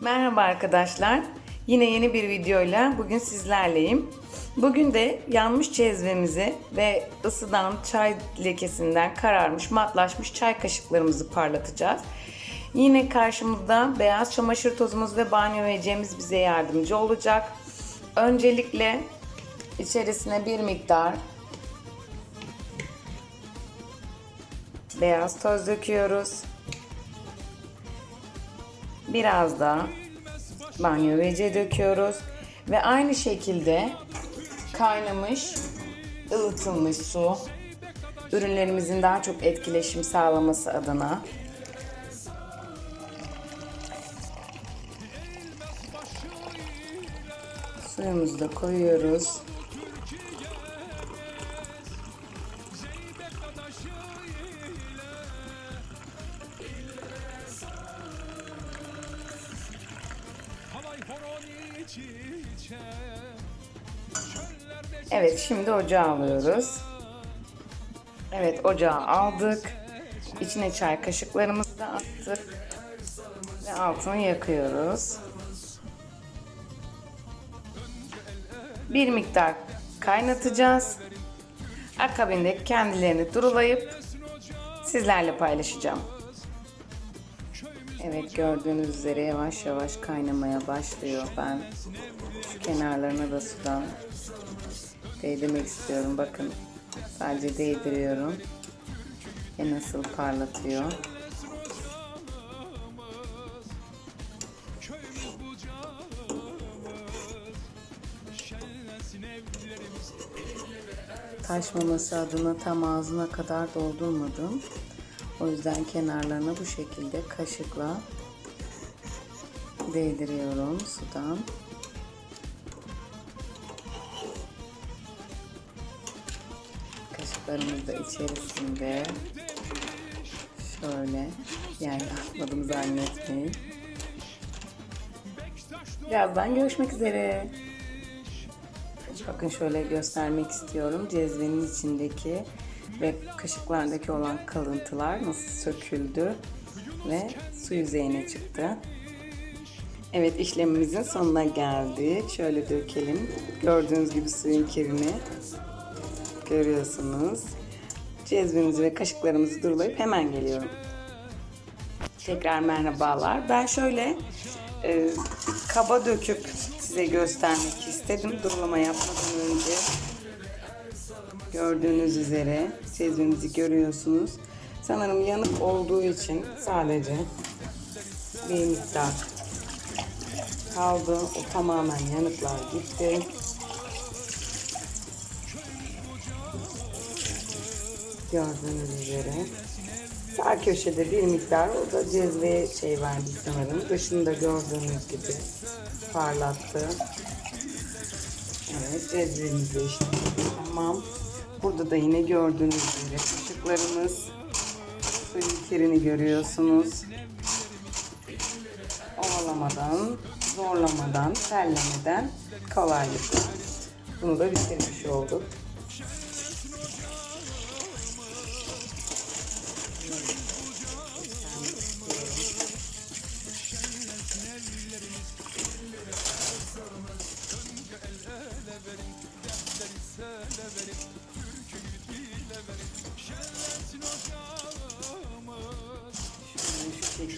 Merhaba arkadaşlar. Yine yeni bir videoyla bugün sizlerleyim. Bugün de yanmış cezvemizi ve ısıdan çay lekesinden kararmış, matlaşmış çay kaşıklarımızı parlatacağız. Yine karşımızda beyaz çamaşır tozumuz ve banyo vecemiz bize yardımcı olacak. Öncelikle içerisine bir miktar beyaz toz döküyoruz. Biraz da banyo vece döküyoruz. Ve aynı şekilde kaynamış, ılıtılmış su ürünlerimizin daha çok etkileşim sağlaması adına suyumuzu da koyuyoruz. Evet şimdi ocağa alıyoruz. Evet ocağa aldık. İçine çay kaşıklarımızı da attık. Ve altını yakıyoruz. Bir miktar kaynatacağız. Akabinde kendilerini durulayıp sizlerle paylaşacağım. Evet gördüğünüz üzere yavaş yavaş kaynamaya başlıyor. Ben şu kenarlarına da sudan değdirmek istiyorum. Bakın sadece değdiriyorum. Ve nasıl parlatıyor. Taşmaması adına tam ağzına kadar doldurmadım. O yüzden kenarlarına bu şekilde kaşıkla değdiriyorum sudan. Kaşıklarımız da içerisinde şöyle yani atmadım zannetmeyin. Birazdan görüşmek üzere. Bakın şöyle göstermek istiyorum. Cezvenin içindeki ve kaşıklardaki olan kalıntılar nasıl söküldü ve su yüzeyine çıktı. Evet işlemimizin sonuna geldik. Şöyle dökelim. Gördüğünüz gibi suyun kirini görüyorsunuz. Cezvemizi ve kaşıklarımızı durulayıp hemen geliyorum. Tekrar merhabalar. Ben şöyle e, kaba döküp size göstermek istedim. Durulama yapmadan önce. Gördüğünüz üzere cezvemizi görüyorsunuz. Sanırım yanık olduğu için sadece bir miktar kaldı. O tamamen yanıklar gitti. Gördüğünüz üzere. Sağ köşede bir miktar o da cezveye şey verdi sanırım. Dışında gördüğünüz gibi parlattı. Evet cezvemiz de işte tamam. Burada da yine gördüğünüz üzere kaşıklarımız suyun kirini görüyorsunuz. Ovalamadan, zorlamadan, terlemeden kolaylıkla. Bunu da bitirmiş olduk.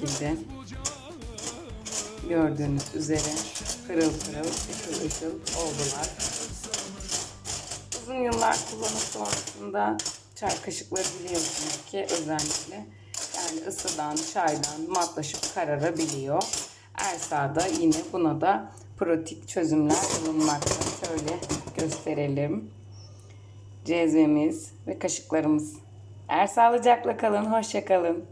Şekilde gördüğünüz üzere pırıl pırıl ışıl ışıl oldular. Uzun yıllar kullanım sonrasında çay kaşıkları biliyorsunuz ki özellikle yani ısıdan, çaydan matlaşıp kararabiliyor. Ersa'da yine buna da pratik çözümler bulunmakta. Şöyle gösterelim. Cezvemiz ve kaşıklarımız. Er sağlıcakla kalın, hoşça kalın.